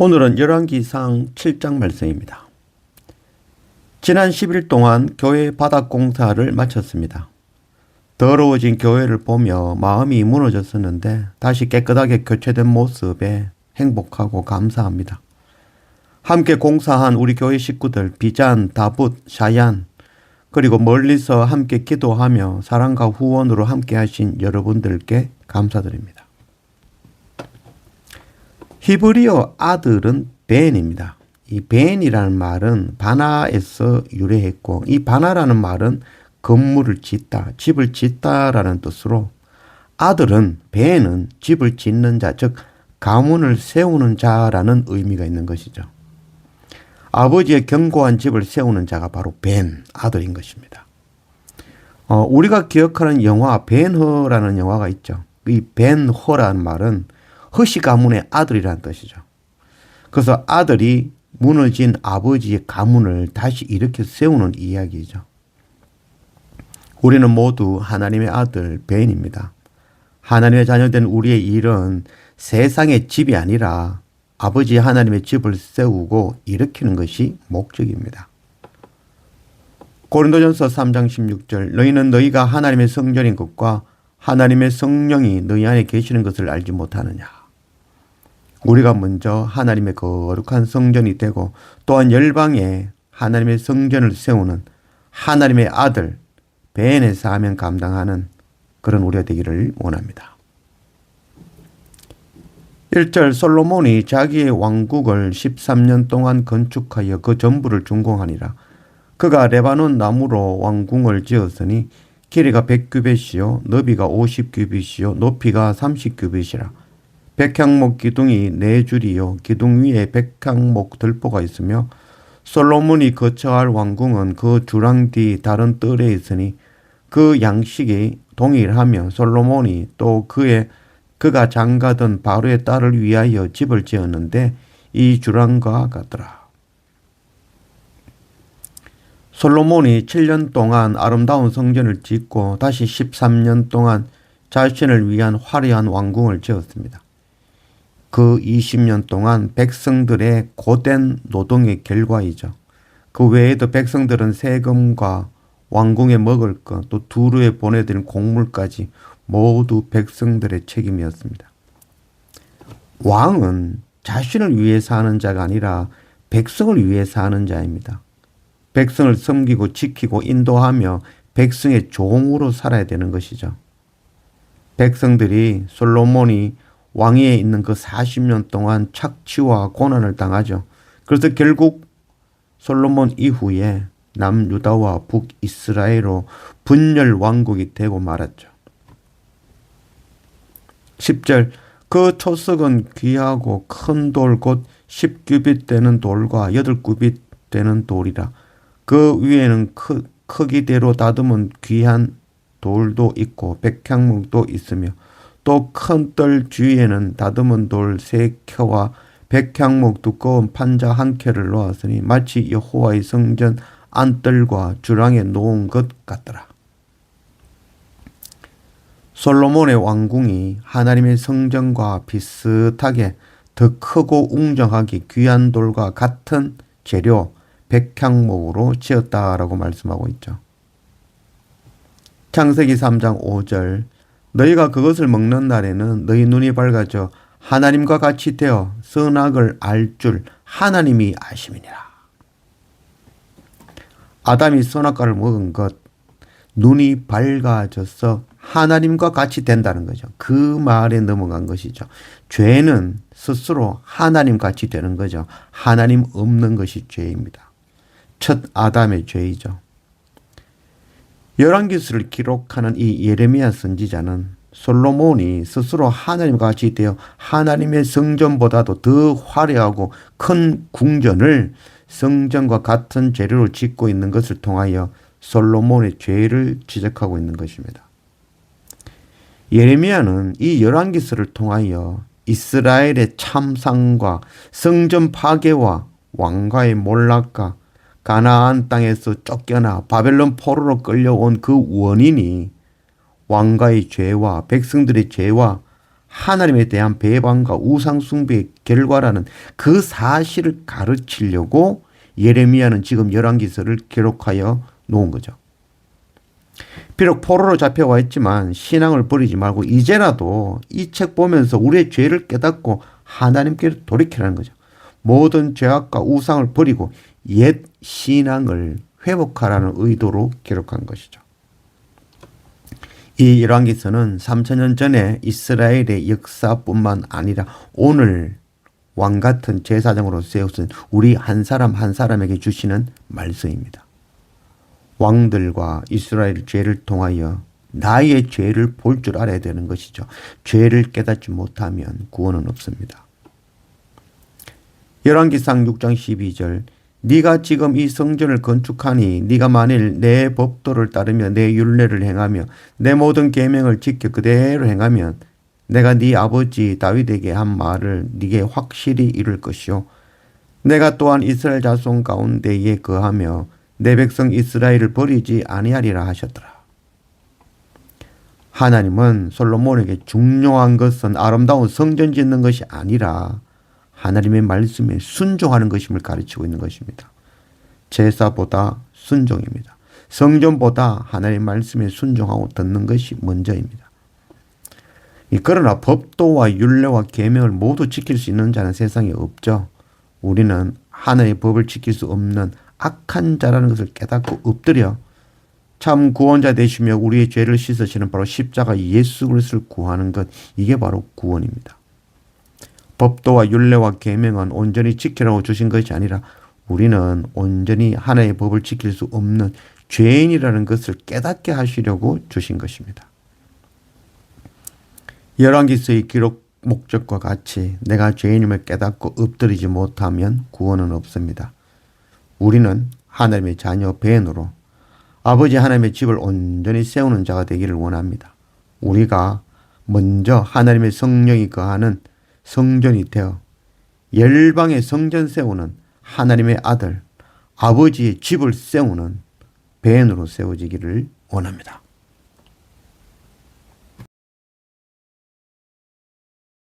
오늘은 열왕기상 7장 말씀입니다. 지난 10일 동안 교회 바닥 공사를 마쳤습니다. 더러워진 교회를 보며 마음이 무너졌었는데 다시 깨끗하게 교체된 모습에 행복하고 감사합니다. 함께 공사한 우리 교회 식구들 비잔, 다붓, 샤얀 그리고 멀리서 함께 기도하며 사랑과 후원으로 함께 하신 여러분들께 감사드립니다. 히브리어 아들은 벤입니다. 이 벤이라는 말은 바나에서 유래했고 이 바나라는 말은 건물을 짓다, 집을 짓다라는 뜻으로 아들은 벤은 집을 짓는 자, 즉 가문을 세우는 자라는 의미가 있는 것이죠. 아버지의 견고한 집을 세우는 자가 바로 벤 아들인 것입니다. 어, 우리가 기억하는 영화 벤허라는 영화가 있죠. 이 벤허라는 말은 허시 가문의 아들이라는 뜻이죠. 그래서 아들이 무너진 아버지의 가문을 다시 일으켜 세우는 이야기죠. 우리는 모두 하나님의 아들 벤입니다. 하나님의 자녀된 우리의 일은 세상의 집이 아니라 아버지 하나님의 집을 세우고 일으키는 것이 목적입니다. 고린도전서 3장 16절 너희는 너희가 하나님의 성전인 것과 하나님의 성령이 너희 안에 계시는 것을 알지 못하느냐. 우리가 먼저 하나님의 거룩한 성전이 되고 또한 열방에 하나님의 성전을 세우는 하나님의 아들 벤의 사명 감당하는 그런 우리가 되기를 원합니다. 1절 솔로몬이 자기의 왕국을 13년 동안 건축하여 그 전부를 준공하니라. 그가 레바논 나무로 왕궁을 지었으니 길이가 100규빗이요 너비가 50규빗이요 높이가 30규빗이라. 백향목 기둥이 네 줄이요 기둥 위에 백향목 들보가 있으며 솔로몬이 거처할 왕궁은 그 주랑 뒤 다른 뜰에 있으니 그 양식이 동일하며 솔로몬이 또 그의 그가 장가던 바로의 딸을 위하여 집을 지었는데 이 주랑과 같더라. 솔로몬이 7년 동안 아름다운 성전을 짓고 다시 13년 동안 자신을 위한 화려한 왕궁을 지었습니다. 그 20년 동안 백성들의 고된 노동의 결과이죠. 그 외에도 백성들은 세금과 왕궁에 먹을 것, 또 두루에 보내드린 곡물까지 모두 백성들의 책임이었습니다. 왕은 자신을 위해서 하는 자가 아니라 백성을 위해서 하는 자입니다. 백성을 섬기고 지키고 인도하며 백성의 종으로 살아야 되는 것이죠. 백성들이 솔로몬이 왕위에 있는 그 40년 동안 착취와 고난을 당하죠. 그래서 결국 솔로몬 이후에 남유다와 북이스라엘로 분열 왕국이 되고 말았죠. 10절 그 초석은 귀하고 큰 돌 곧 10규빗 되는 돌과 8규빗 되는 돌이라 그 위에는 크, 크기대로 다듬은 귀한 돌도 있고 백향목도 있으며 또 큰 뜰 주위에는 다듬은 돌 세 켜와 백향목 두꺼운 판자 한 켜를 놓았으니 마치 여호와의 성전 안뜰과 주랑에 놓은 것 같더라. 솔로몬의 왕궁이 하나님의 성전과 비슷하게 더 크고 웅장하게 귀한 돌과 같은 재료 백향목으로 지었다라고 말씀하고 있죠. 창세기 3장 5절 너희가 그것을 먹는 날에는 너희 눈이 밝아져 하나님과 같이 되어 선악을 알 줄 하나님이 아심이니라. 아담이 선악과를 먹은 것 눈이 밝아져서 하나님과 같이 된다는 거죠. 그 말에 넘어간 것이죠. 죄는 스스로 하나님 같이 되는 거죠. 하나님 없는 것이 죄입니다. 첫 아담의 죄이죠. 열왕기수를 기록하는 이 예레미야 선지자는 솔로몬이 스스로 하나님과 같이 되어 하나님의 성전보다도 더 화려하고 큰 궁전을 성전과 같은 재료로 짓고 있는 것을 통하여 솔로몬의 죄를 지적하고 있는 것입니다. 예레미야는 이 열왕기서를 통하여 이스라엘의 참상과 성전 파괴와 왕가의 몰락과 가나안 땅에서 쫓겨나 바벨론 포로로 끌려온 그 원인이 왕가의 죄와 백성들의 죄와 하나님에 대한 배반과 우상숭배의 결과라는 그 사실을 가르치려고 예레미야는 지금 열왕기서를 기록하여 놓은 거죠. 비록 포로로 잡혀와 있지만 신앙을 버리지 말고 이제라도 이 책 보면서 우리의 죄를 깨닫고 하나님께 돌이키라는 거죠. 모든 죄악과 우상을 버리고 옛 신앙을 회복하라는 의도로 기록한 것이죠. 이 열왕기서는 3천년 전에 이스라엘의 역사뿐만 아니라 오늘 왕 같은 제사장으로 세우신 우리 한 사람 한 사람에게 주시는 말씀입니다. 왕들과 이스라엘 죄를 통하여 나의 죄를 볼 줄 알아야 되는 것이죠. 죄를 깨닫지 못하면 구원은 없습니다. 열왕기상 6장 12절 네가 지금 이 성전을 건축하니 네가 만일 내 법도를 따르며 내 율례를 행하며 내 모든 계명을 지켜 그대로 행하면 내가 네 아버지 다윗에게 한 말을 네게 확실히 이룰 것이요 내가 또한 이스라엘 자손 가운데에 거하며 내 백성 이스라엘을 버리지 아니하리라 하셨더라. 하나님은 솔로몬에게 중요한 것은 아름다운 성전 짓는 것이 아니라 하나님의 말씀에 순종하는 것임을 가르치고 있는 것입니다. 제사보다 순종입니다. 성전보다 하나님의 말씀에 순종하고 듣는 것이 먼저입니다. 그러나 법도와 율례와 계명을 모두 지킬 수 있는 자는 세상에 없죠. 우리는 하나님의 법을 지킬 수 없는 악한 자라는 것을 깨닫고 엎드려 참 구원자 되시며 우리의 죄를 씻으시는 바로 십자가 예수 그리스도를 구하는 것 이게 바로 구원입니다. 법도와 율례와 계명은 온전히 지키라고 주신 것이 아니라 우리는 온전히 하나의 법을 지킬 수 없는 죄인이라는 것을 깨닫게 하시려고 주신 것입니다. 열왕기서의 기록 목적과 같이 내가 죄인임을 깨닫고 엎드리지 못하면 구원은 없습니다. 우리는 하나님의 자녀 벤으로 아버지 하나님의 집을 온전히 세우는 자가 되기를 원합니다. 우리가 먼저 하나님의 성령이 거하는 성전이 되어 열방의 성전 세우는 하나님의 아들 아버지의 집을 세우는 벤으로 세워지기를 원합니다.